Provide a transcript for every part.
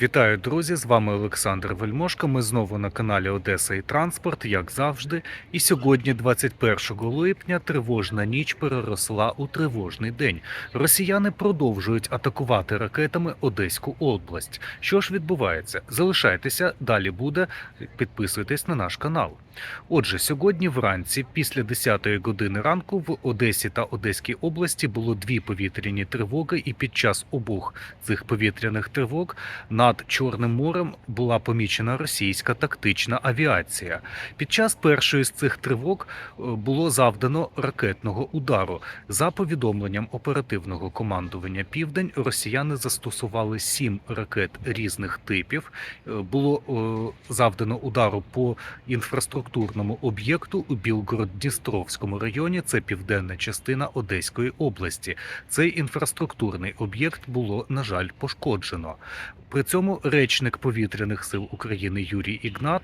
Вітаю, друзі! З вами Олександр Вельмошко. Ми знову на каналі Одеса і Транспорт, як завжди. І сьогодні, 21 липня, тривожна ніч переросла у тривожний день. Росіяни продовжують атакувати ракетами Одеську область. Що ж відбувається? Залишайтеся, далі буде. Підписуйтесь на наш канал. Отже, сьогодні вранці, після 10-ї години ранку, в Одесі та Одеській області було дві повітряні тривоги, і під час обох цих повітряних тривог над Чорним морем була помічена російська тактична авіація. Під час першої з цих тривог е, було завдано ракетного удару. За повідомленням оперативного командування Південь, росіяни застосували сім ракет різних типів. Е, Було е, завдано удару по інфраструктурному об'єкту у Білгород-Дністровському районі. Це південна частина Одеської області. Цей інфраструктурний об'єкт було на жаль пошкоджено. При цьому речник повітряних сил України Юрій Ігнат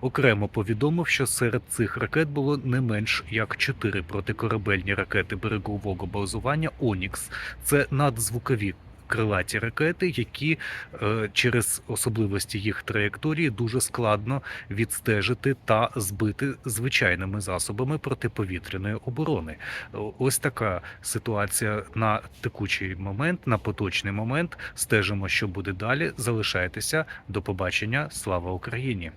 окремо повідомив, що серед цих ракет було не менш як чотири протикорабельні ракети берегового базування Онікс. Це надзвукові. Крилаті ракети, які е, через особливості їх траєкторії дуже складно відстежити та збити звичайними засобами протиповітряної оборони. Ось така ситуація на текучий момент, на поточний момент. Стежимо, що буде далі. Залишайтеся. До побачення. Слава Україні!